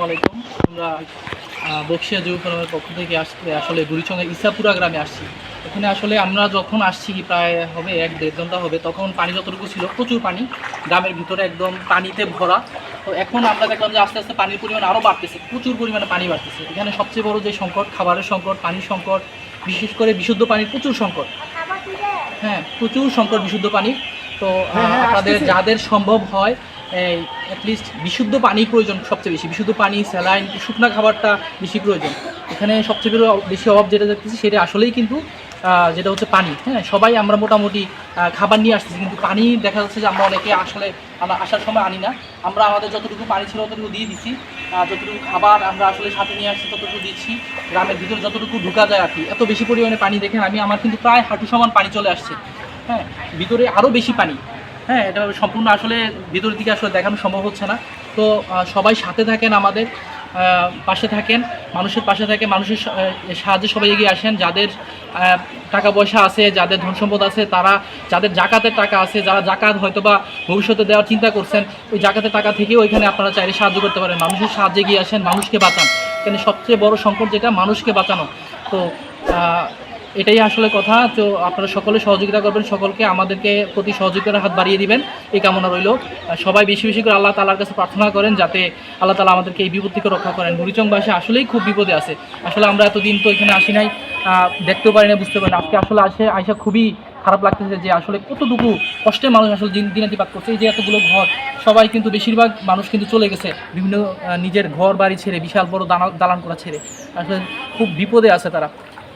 আসসালামু আলাইকুম। আমরা বক্সিয়া যুব ফোরামের পক্ষ থেকে আসতে আসলে বুড়িচঙ্গের ইসাপুরা গ্রামে আসছি। এখানে আসলে আমরা যখন আসছি প্রায় হবে এক দেড় ঘণ্টা হবে তখন পানি যতটুকু ছিল প্রচুর পানি। গ্রামের ভিতরে একদম পানিতে ভরা। তো এখন আমরা দেখলাম যে আস্তে আস্তে পানির পরিমাণ আরও বাড়তেছে প্রচুর পরিমাণে পানি বাড়তেছে। এখানে সবচেয়ে বড় যে সংকট খাবারের সংকট পানির সংকট বিশেষ করে বিশুদ্ধ পানির প্রচুর সংকট। হ্যাঁ প্রচুর সংকট বিশুদ্ধ পানি তো হ্যাঁ, হ্যাঁ, আপনাদের যাদের সম্ভব হয় অ্যাটলিস্ট বিশুদ্ধ পানি প্রয়োজন সবচেয়ে বেশি। বিশুদ্ধ পানি, স্যালাইন, শুকনো খাবারটা বেশি প্রয়োজন। এখানে সবচেয়ে অ- বেশি অভাব যেটা দেখতেছি, সেটা আসলেই কিন্তু যেটা হচ্ছে পানি। হ্যাঁ সবাই আমরা মোটামুটি খাবার নিয়ে আসতেছি, কিন্তু পানি দেখা যাচ্ছে যে আমরা অনেকে আসলে, আমরা আসার সময় আনি না। আমরা আমাদের যতটুকু পানি ছিল ততটুকু দিয়ে দিচ্ছি যতটুকু খাবার আমরা আসলে সাথে নিয়ে আসছি ততটুকু দিচ্ছি। গ্রামের ভিতরে যতটুকু ঢুকা যায় আর কি। এত বেশি পরিমাণে পানি দেখেন, আমি, আমার কিন্তু প্রায় হাঁটু সমান পানি চলে আসছে। হ্যাঁ ভিতরে আরও বেশি পানি। হ্যাঁ এটা সম্পূর্ণ আসলে ভিতরের দিকে আসলে দেখানো সম্ভব হচ্ছে না। তো সবাই সাথে থাকেন আমাদের পাশে থাকেন, মানুষের পাশে থাকে মানুষের সাহায্যে সবাই এগিয়ে আসেন। যাদের টাকা পয়সা আছে, যাদের ধন সম্পদ আছে, তারা, যাদের জাকাতের টাকা আছে, যারা জাকাত হয়তো বা ভবিষ্যতে দেওয়ার চিন্তা করছেন, ওই জাকাতের টাকা থেকেও ওইখানে আপনারা চাইলে সাহায্য করতে পারেন। মানুষের সাহায্যে এগিয়ে আসেন, মানুষকে বাঁচান। এখানে সবচেয়ে বড় সংকট যেটা, মানুষকে বাঁচানো। তো এটাই আসলে কথা। তো আপনারা সকলে সহযোগিতা করবেন, সকলকে আমাদেরকে প্রতি সহযোগিতার হাত বাড়িয়ে দিবেন। এই কামনা রইল। সবাই বেশি বেশি করে আল্লাহ তালার কাছে প্রার্থনা করেন যাতে আল্লাহ তালা আমাদেরকে এই বিপদ থেকে রক্ষা করেন। বুড়িচংবাসী আসলেই খুব বিপদে আছে। আসলে আমরা এতদিন তো এখানে আসি নাই দেখতেও পারি না বুঝতে পারি না আজকে আসলে আসে আইসা খুবই খারাপ লাগতেছে যে আসলে কতটুকু কষ্টে মানুষ আসলে দিন দিনাতিপাত করছে। এই যে এতগুলো ঘর, সবাই কিন্তু বেশিরভাগ মানুষ কিন্তু চলে গেছে। বিভিন্ন নিজের ঘর বাড়ি ছেড়ে, বিশাল বড় দালান করা ছেড়ে। আসলে খুব বিপদে আছে তারা।